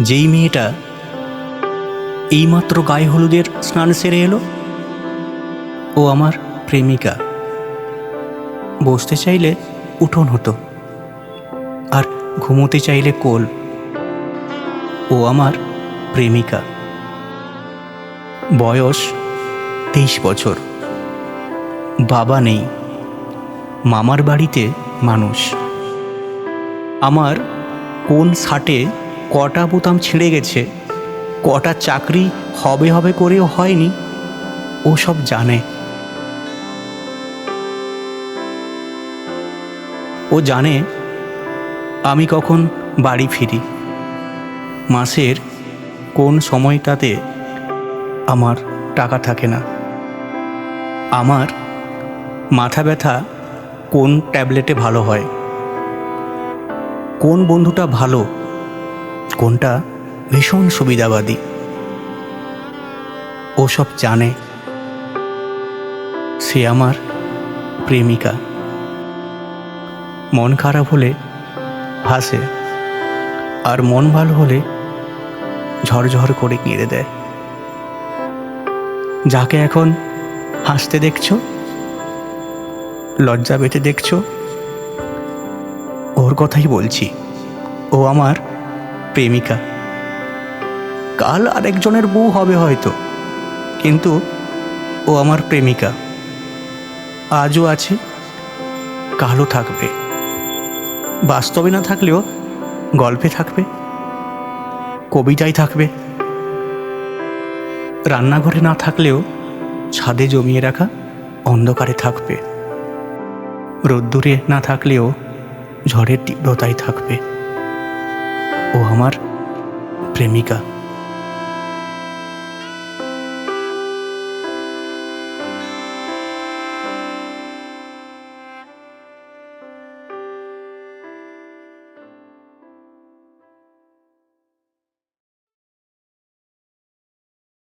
যেই মেয়েটা এইমাত্র গায়ে হলুদের স্নান সেরে এলো, ও আমার প্রেমিকা। বসতে চাইলে উঠোন হতো, আর ঘুমোতে চাইলে কোল। ও আমার প্রেমিকা। বয়স তেইশ বছর। বাবা নেই, মামার বাড়িতে মানুষ। আমার কোন শার্টে কটা বোতাম ছিঁড়ে গেছে, কটা চাকরি হবে হবে করেও হয়নি, ও সব জানে। ও জানে আমি কখন বাড়ি ফিরি। মাসের কোন সময়টাতে আমার টাকা থাকে না। আমার মাথা ব্যথা কোন ট্যাবলেটে ভালো হয়। কোন বন্ধুটা ভালো কোনটা ভীষণ সুবিধাবাদী। ও সব জানে সে আমার প্রেমিকা। মন খারাপ হলে হাসে, আর মন ভালো হলে ঝরঝর করে কেঁদে দেয়। যাকে এখন হাসতে দেখছ, লজ্জা পেতে দেখছ, ওর কথাই বলছি। ও আমার প্রেমিকা। কাল আরেকজনের বউ হবে হয়তো, কিন্তু ও আমার প্রেমিকা। আজও আছে, কালও থাকবে। বাস্তবে না থাকলেও গল্পে থাকবে, কবিতায় থাকবে। রান্নাঘরে না থাকলেও ছাদে জমিয়ে রাখা অন্ধকারে থাকবে। রোদ্দুরে না থাকলেও ঝড়ের তীব্রতায় থাকবে। ও আমার প্রেমিকা